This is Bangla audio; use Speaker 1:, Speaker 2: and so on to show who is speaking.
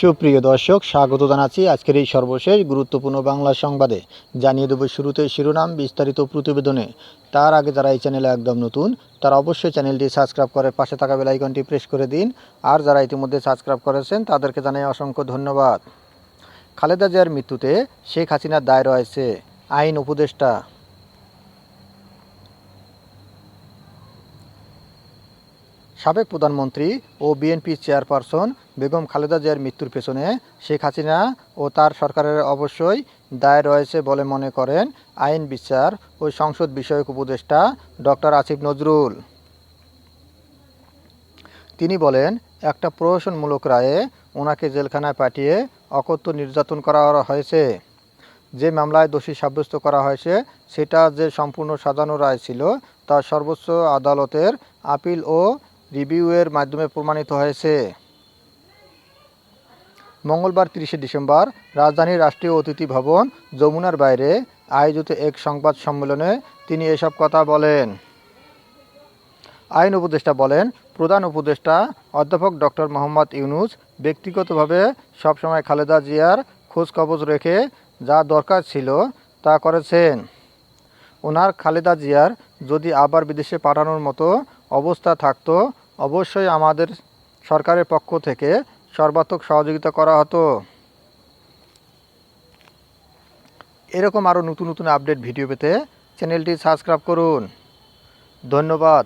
Speaker 1: সুপ্রিয় দর্শক, স্বাগত জানাচ্ছি আজকের এই সর্বশেষ গুরুত্বপূর্ণ বাংলা সংবাদে। জানিয়ে দেব শুরুতে শিরোনাম, বিস্তারিত প্রতিবেদনে। তার আগে যারা এই চ্যানেলে একদম নতুন, তারা অবশ্যই চ্যানেলটি সাবস্ক্রাইব করে পাশে থাকা বেল আইকনটি প্রেস করে দিন। আর যারা ইতিমধ্যে সাবস্ক্রাইব করেছেন, তাদেরকে জানাই অসংখ্য ধন্যবাদ। খালেদা জিয়ার মৃত্যুতে শেখ হাসিনার দায় রয়েছে আইন উপদেষ্টা। সাবেক প্রধানমন্ত্রী ও বিএনপি চেয়ারপারসন বেগম খালেদা জিয়ার মৃত্যুর পেছনে শেখ হাসিনা ও তার সরকারের অবশ্যই দায় রয়েছে বলে মনে করেন আইন বিচার ও সংসদ বিষয়ক উপদেষ্টা ডক্টর আসিফ নজরুল। তিনি বলেন, একটা প্রহসনমূলক রায়ে ওনাকে জেলখানায় পাঠিয়ে অকথ্য নির্যাতন করা হয়েছে। যে মামলায় দোষী সাব্যস্ত করা হয়েছে, সেটা যে সম্পূর্ণ সাজানো রায় ছিল, তা সর্বোচ্চ আদালতের আপিল ও রিভিউয়ের মাধ্যমে প্রমাণিত হয়েছে। মঙ্গলবার তিরিশে ডিসেম্বর রাজধানীর রাষ্ট্রীয় অতিথি ভবন যমুনার বাইরে আয়োজিত এক সংবাদ সম্মেলনে তিনি এসব কথা বলেন। আইন উপদেষ্টা বলেন, প্রধান উপদেষ্টা অধ্যাপক ডক্টর মোহাম্মদ ইউনুস ব্যক্তিগতভাবে সবসময় খালেদা জিয়ার খোঁজ খবর রেখে যা দরকার ছিল তা করেছেন। ওনার খালেদা জিয়ার যদি আবার বিদেশে পাঠানোর মতো অবস্থা থাকতো অবশ্যই আমাদের সরকারের পক্ষ থেকে সর্বাত্মক সহযোগিতা করা হতো। এরকম আরও নতুন নতুন আপডেট ভিডিও পেতে চ্যানেলটি সাবস্ক্রাইব করুন। ধন্যবাদ।